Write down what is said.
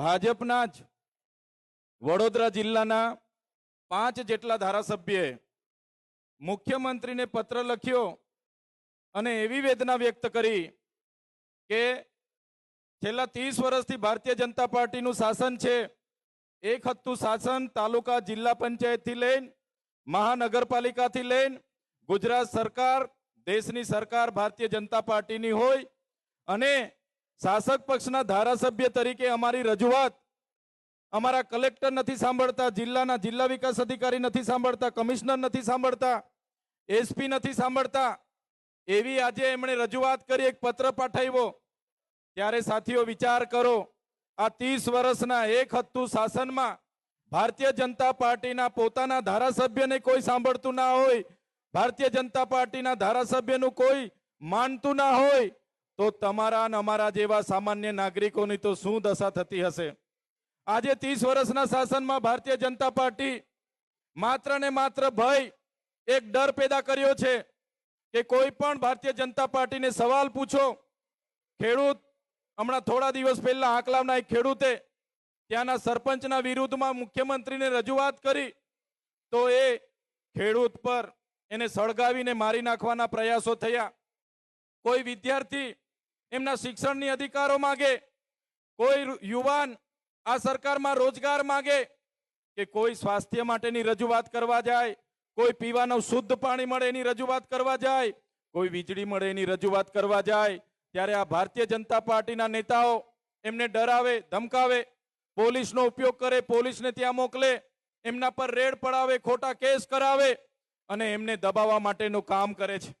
ભાજપના જ વડોદરા જિલ્લાના પાંચ જેટલા ધારાસભ્યએ મુખ્યમંત્રીને પત્ર લખ્યો અને એવી વેદના વ્યક્ત કરી કે છેલ્લા ત્રીસ વર્ષથી ભારતીય જનતા પાર્ટીનું શાસન છે, એક હત્તું શાસન તાલુકા જિલ્લા પંચાયતથી લઈને મહાનગરપાલિકાથી લઈને ગુજરાત સરકાર, દેશની સરકાર ભારતીય જનતા પાર્ટીની હોય અને શાસક પક્ષના ધારાસભ્ય તરીકે અમારી રજૂઆત અમારા કલેક્ટર નથી સાંભળતા, જિલ્લાના જિલ્લા વિકાસ અધિકારી નથી સાંભળતા, કમિશનર નથી સાંભળતા, એસપી નથી સાંભળતા. એવી આજે એમણે રજૂઆત કરી, એક પત્ર પાઠવ્યો. ત્યારે સાથીઓ વિચાર કરો, આ ત્રીસ વર્ષના એક હતું શાસનમાં ભારતીય જનતા પાર્ટીના પોતાના ધારાસભ્યને કોઈ સાંભળતું ના હોય, ભારતીય જનતા પાર્ટીના ધારાસભ્યનું કોઈ માનતું ના હોય તો તમારા અને અમારા જેવા સામાન્ય નાગરિકોની તો શું દશા થતી હશે? આજે ત્રીસ વર્ષના શાસનમાં ભારતીય જનતા પાર્ટી માત્ર ને માત્ર ભય એક ડર પેદા કર્યો છે કે કોઈ પણ ભારતીય જનતા પાર્ટીને સવાલ પૂછો, ખેડૂત હમણાં થોડા દિવસ પહેલા આંકલાવના એક ખેડૂતે ત્યાંના સરપંચના વિરુદ્ધમાં મુખ્યમંત્રીને રજૂઆત કરી, તો એ ખેડૂત પર એને સળગાવીને મારી નાખવાના પ્રયાસો થયા. કોઈ વિદ્યાર્થી એમના શિક્ષણની અધિકારો માગે, કોઈ યુવાન આ સરકારમાં રોજગાર માગે કે કોઈ સ્વાસ્થ્ય માટેની રજૂઆત કરવા જાય, કોઈ પીવાનું શુદ્ધ પાણી મળે એની રજૂઆત કરવા જાય, કોઈ વીજળી મળે એની રજૂઆત કરવા જાય, ત્યારે આ ભારતીય જનતા પાર્ટીના નેતાઓ એમને ડરાવે, ધમકાવે, પોલીસનો ઉપયોગ કરે, પોલીસને ત્યાં મોકલે, એમના પર રેડ પડાવે, ખોટા કેસ કરાવે અને એમને દબાવવા માટેનું કામ કરે છે.